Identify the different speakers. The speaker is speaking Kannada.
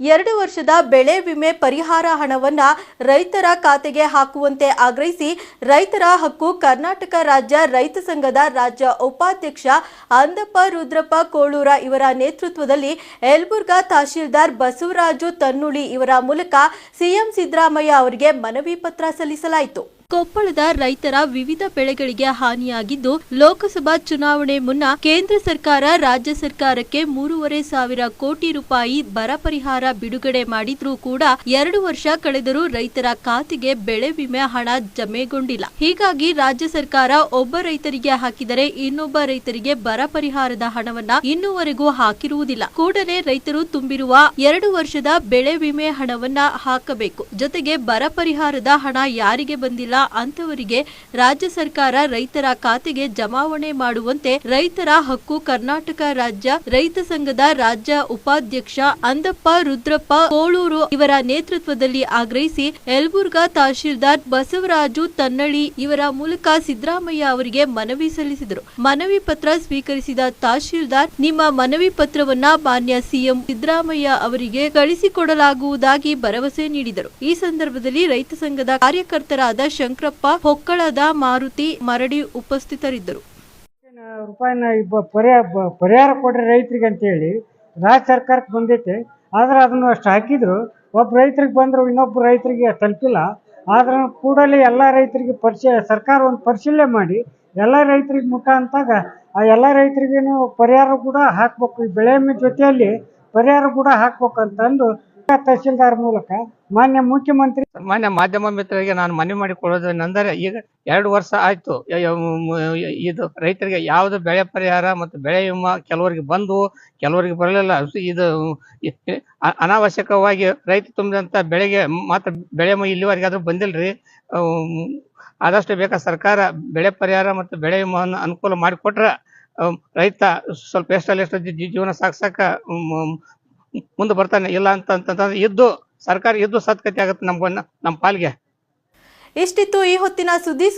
Speaker 1: ಎರಡು ವರ್ಷದ ಬೆಳೆ ವಿಮೆ ಪರಿಹಾರ ಹಣವನ್ನು ರೈತರ ಖಾತೆಗೆ ಹಾಕುವಂತೆ ಆಗ್ರಹಿಸಿ ರೈತರ ಹಕ್ಕು ಕರ್ನಾಟಕ ರಾಜ್ಯ ರೈತ ಸಂಘದ ರಾಜ್ಯ ಉಪಾಧ್ಯಕ್ಷ ಅಂದಪ್ಪ ರುದ್ರಪ್ಪ ಕೋಳೂರ ಇವರ ನೇತೃತ್ವದಲ್ಲಿ ಯಲಬುರ್ಗಾ ತಹಶೀಲ್ದಾರ್ ಬಸವರಾಜು ತನ್ನುಳಿ ಇವರ ಮೂಲಕ ಸಿಎಂ ಸಿದ್ದರಾಮಯ್ಯ ಅವರಿಗೆ ಮನವಿ ಪತ್ರ ಸಲ್ಲಿಸಲಾಯಿತು. ಕೊಪ್ಪಳದ ರೈತರ ವಿವಿಧ ಬೆಳೆಗಳಿಗೆ ಹಾನಿಯಾಗಿದ್ದು ಲೋಕಸಭಾ ಚುನಾವಣೆ ಮುನ್ನ ಕೇಂದ್ರ ಸರ್ಕಾರ ರಾಜ್ಯ ಸರ್ಕಾರಕ್ಕೆ ಮೂರುವರೆ ಸಾವಿರ ಕೋಟಿ ರೂಪಾಯಿ ಬರ ಪರಿಹಾರ ಬಿಡುಗಡೆ ಮಾಡಿದ್ರೂ ಕೂಡ ಎರಡು ವರ್ಷ ಕಳೆದರೂ ರೈತರ ಖಾತೆಗೆ ಬೆಳೆ ವಿಮೆ ಹಣ ಜಮೆಗೊಂಡಿಲ್ಲ. ಹೀಗಾಗಿ ರಾಜ್ಯ ಸರ್ಕಾರ ಒಬ್ಬ ರೈತರಿಗೆ ಹಾಕಿದರೆ ಇನ್ನೊಬ್ಬ ರೈತರಿಗೆ ಬರ ಪರಿಹಾರದ ಹಣವನ್ನ ಇನ್ನೂವರೆಗೂ ಹಾಕಿರುವುದಿಲ್ಲ. ಕೂಡಲೇ ರೈತರು ತುಂಬಿರುವ ಎರಡು ವರ್ಷದ ಬೆಳೆ ವಿಮೆ ಹಣವನ್ನ ಹಾಕಬೇಕು. ಜೊತೆಗೆ ಬರ ಪರಿಹಾರದ ಹಣ ಯಾರಿಗೆ ಬಂದಿಲ್ಲ? ಅಂತವರಿಗೆ ರಾಜ್ಯ ಸರ್ಕಾರ ರೈತರ ಖಾತೆಗೆ ಜಮಾವಣೆ ಮಾಡುವಂತೆ ರೈತರ ಹಕ್ಕು ಕರ್ನಾಟಕ ರಾಜ್ಯ ರೈತ ಸಂಘದ ರಾಜ್ಯ ಉಪಾಧ್ಯಕ್ಷ ಅಂದಪ್ಪ ರುದ್ರಪ್ಪ ಕೋಳೂರು ಇವರ ನೇತೃತ್ವದಲ್ಲಿ ಆಗ್ರಹಿಸಿ ಯಲಬುರ್ಗಾ ತಹಶೀಲ್ದಾರ್ ಬಸವರಾಜು ತನ್ನಳಿ ಇವರ ಮೂಲಕ ಸಿದ್ದರಾಮಯ್ಯ ಅವರಿಗೆ ಮನವಿ ಸಲ್ಲಿಸಿದರು. ಮನವಿ ಪತ್ರ ಸ್ವೀಕರಿಸಿದ ತಹಶೀಲ್ದಾರ್, ನಿಮ್ಮ ಮನವಿ ಪತ್ರವನ್ನ ಮಾನ್ಯ ಸಿಎಂ ಸಿದ್ದರಾಮಯ್ಯ ಅವರಿಗೆ ಕಳಿಸಿಕೊಡಲಾಗುವುದಾಗಿ ಭರವಸೆ ನೀಡಿದರು. ಈ ಸಂದರ್ಭದಲ್ಲಿ ರೈತ ಸಂಘದ ಕಾರ್ಯಕರ್ತರಾದ ಶಂಕರಪ್ಪ, ಹೊಕ್ಕಳದ ಮಾರುತಿ ಮರಡಿ ಉಪಸ್ಥಿತರಿದ್ದರು.
Speaker 2: ರೂಪಾಯಿನ ಪರಿಹಾರ ಪರಿಹಾರ ಕೊಡ್ರಿ ರೈತರಿಗೆ ಅಂತೇಳಿ ರಾಜ್ಯ ಸರ್ಕಾರಕ್ಕೆ ಬಂದೈತೆ ಆದ್ರೆ ಅದನ್ನು ಅಷ್ಟು ಹಾಕಿದ್ರು. ಒಬ್ಬ ರೈತರಿಗೆ ಬಂದ್ರು, ಇನ್ನೊಬ್ಬ ರೈತರಿಗೆ ತಲುಪಿಲ್ಲ. ಆದ್ರ ಕೂಡಲೇ ಎಲ್ಲ ರೈತರಿಗೆ ಪರಿಶೀಲ ಸರ್ಕಾರ ಒಂದು ಪರಿಶೀಲನೆ ಮಾಡಿ ಎಲ್ಲ ರೈತರಿಗೆ ಮುಖ ಅಂತಾಗ ಆ ಎಲ್ಲ ರೈತರಿಗೇನು ಪರಿಹಾರ ಕೂಡ ಹಾಕ್ಬೇಕು. ಈ ಬೆಳೆ ಜೊತೆಯಲ್ಲಿ ಪರಿಹಾರ ಕೂಡ ಹಾಕ್ಬೇಕು ಅಂತಂದು ತಹಶೀಲ್ದಾರ್ ಮೂಲಕ ಮಾನ್ಯ ಮುಖ್ಯಮಂತ್ರಿ
Speaker 3: ಮಾನ್ಯ ಮಾಧ್ಯಮ ಮಿತ್ರರಿಗೆ ನಾನು ಮನವಿ ಮಾಡಿಕೊಳ್ಳೋದೇನೆಂದರೆ ಈಗ ಎರಡು ವರ್ಷ ಆಯ್ತು. ಇದು ರೈತರಿಗೆ ಯಾವುದು ಬೆಳೆ ಪರಿಹಾರ ಮತ್ತು ಬೆಳೆ ವಿಮಾ ಕೆಲವರಿಗೆ ಬಂದು ಕೆಲವರಿಗೆ ಬರಲಿಲ್ಲ. ಇದು ಅನಾವಶ್ಯಕವಾಗಿ ರೈತ ತುಂಬಿದಂಥ ಬೆಳೆಗೆ ಮಾತ್ರ ಬೆಳೆ ಇಲ್ಲಿವರೆಗೆ ಆದ್ರೂ ಬಂದಿಲ್ರಿ. ಅಮ್, ಆದಷ್ಟು ಬೇಕಾ ಸರ್ಕಾರ ಬೆಳೆ ಪರಿಹಾರ ಮತ್ತು ಬೆಳೆ ವಿಮಾವನ್ನು ಅನುಕೂಲ ಮಾಡಿಕೊಟ್ರೆ ರೈತ ಸ್ವಲ್ಪ ಎಷ್ಟಲ್ಲಿ ಎಷ್ಟು ಜೀವನ ಸಾಗ್ಸಕ್ಕ ಮುಂದೆ ಬರ್ತಾನೆ. ಇಲ್ಲ ಅಂತಂತಂದ್ರೆ ಇದ್ದು ಸರ್ಕಾರ ಇದ್ದು ಸತ್ಕತೆ ಆಗುತ್ತೆ ನಮ್ಮ ನಮ್ಮ ಪಾಲಿಗೆ.
Speaker 1: ಇಷ್ಟಿತ್ತು ಈ ಹೊತ್ತಿನ ಸುದ್ದಿ?